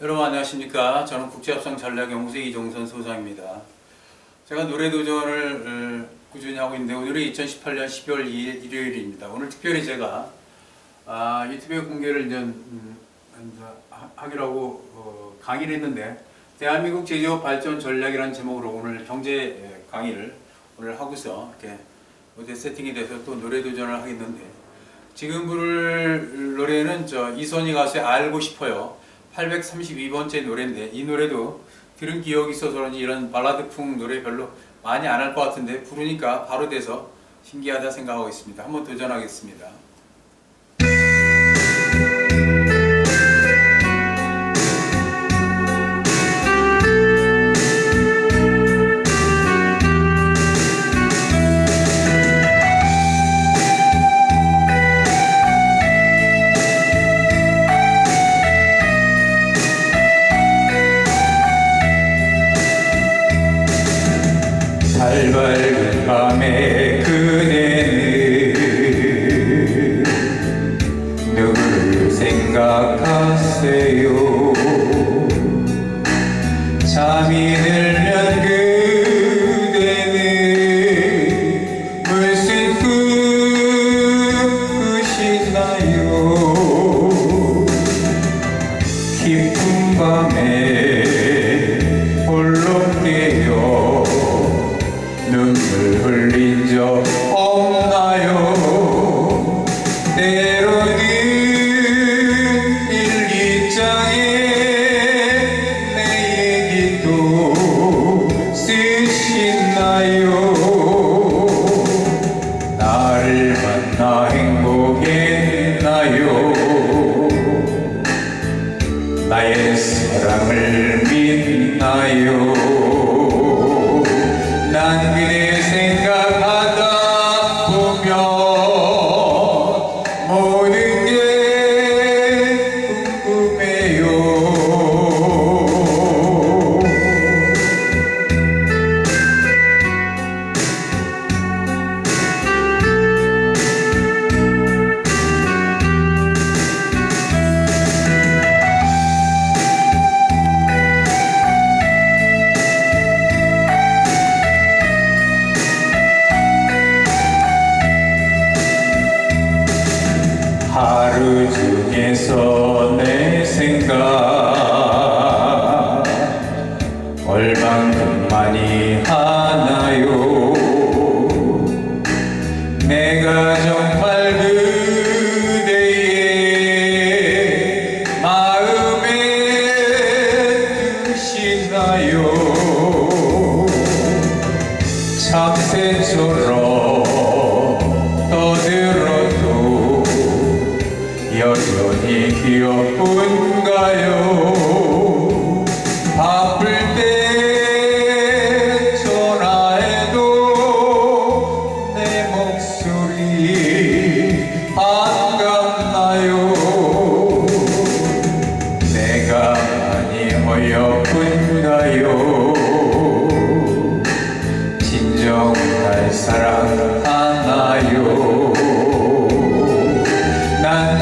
여러분 안녕하십니까? 저는 국제합성 전략연구소 이종선 소장입니다. 제가 노래 도전을 어, 꾸준히 하고 있는데 오늘이 2018년 12월 2일 일요일입니다. 오늘 특별히 제가 아, 유튜브에 공개를 이제, 음, 하- 하기로 하고 어, 강의를 했는데 대한민국 제조업 발전 전략이라는 제목으로 오늘 경제 예, 강의를 오늘 하고서 이렇게 어제 세팅이 돼서 또 노래 도전을 하겠는데 지금 부를 노래는 저 이선희 가수의 알고 싶어요. 832번째 노래인데 이 노래도 들은 기억이 있어서 그런지 이런 발라드풍 노래 별로 많이 안 할 것 같은데 부르니까 바로 돼서 신기하다 생각하고 있습니다. 한번 도전하겠습니다. 달 밝은 밤에 그대는 누구를 생각하세요? 잠이 들면 그대는 무슨 꿈 꾸시나요? 깊은 밤에 믿나요. 난 생각하다 보면 내가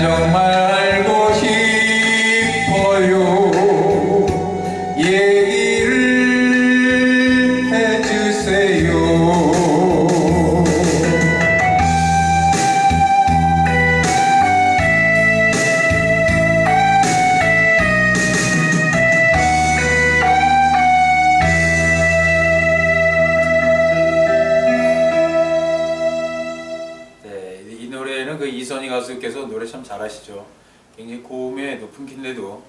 정말 알고 싶어요. 얘기를 해주세요 가수께서 노래 참 잘하시죠. 굉장히 고음의 높은 키인데도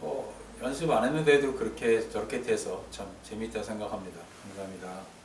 뭐 연습 안 했는데도 그렇게 저렇게 돼서 참 재밌다 생각합니다. 감사합니다.